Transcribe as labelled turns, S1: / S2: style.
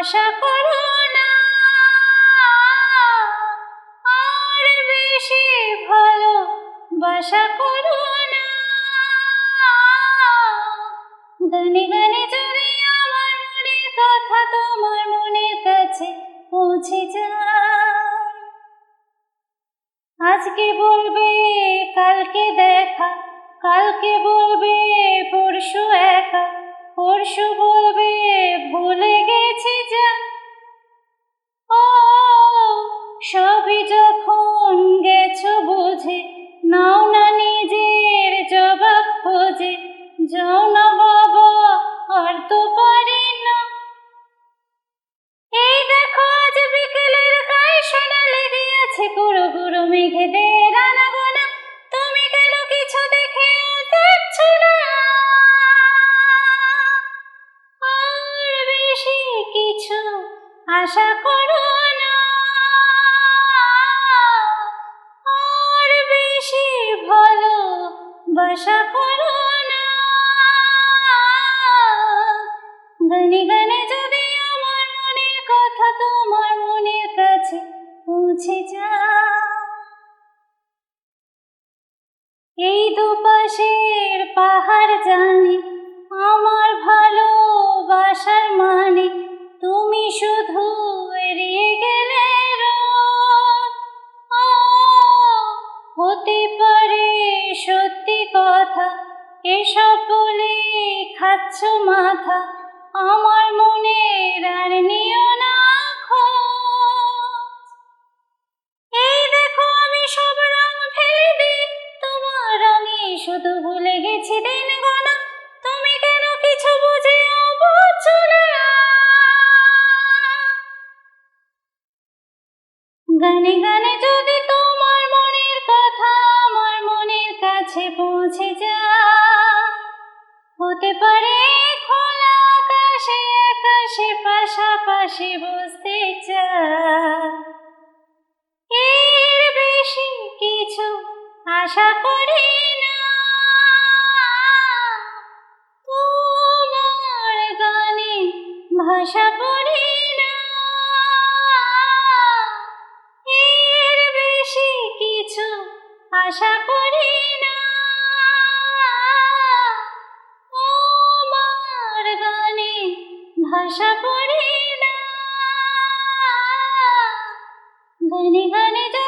S1: আশা করো না। আর বেশি ভালো বাসা করো না। গানে গানে যদি আমার মনের কথা তোমার মনের কাছে পৌঁছে যায়। আজকে বলবে, কালকে দেখা। কালকে বলবে, পরশু একা। পরশু বলবে ভুলে গেছি যা। ও, সবই যখন গেছো বুঝে, নাও না নিজের জবাব খোঁজে, যাও না বাবা, আর তো পারি না। এই দেখো আজ বিকেলের গায়ে সোনা লেগে আছে গুরু গুরু মেঘেদের আশা করো না। আর বেশি ভালো বাসা করো না। গানে গানে যদি আমার মনের কথা তোমার মনের কাছে পৌঁছে যায় এই দুপাশের পাহাড় জানে আমার ভালোবাসার মানে হতে পারে সত্যি কথা এসব বলে খাচ্ছ মাথা, আমার মনের আর নিও না। এই দেখো আমি সব রং ফেলে দিই, তোমার রঙে শুধু ভুলে গেছি দিন গোনা, তুমি কেন কিছু বুঝে না গানে গানে যদি হতে পারে খোলা আকাশে আকাশে পাশাপাশি বুঝতে চায় এর বেশি কিছু আশা করি ভাষা পড়ি না। এর বেশি কিছু আশা ভাষা করি না গানে গানে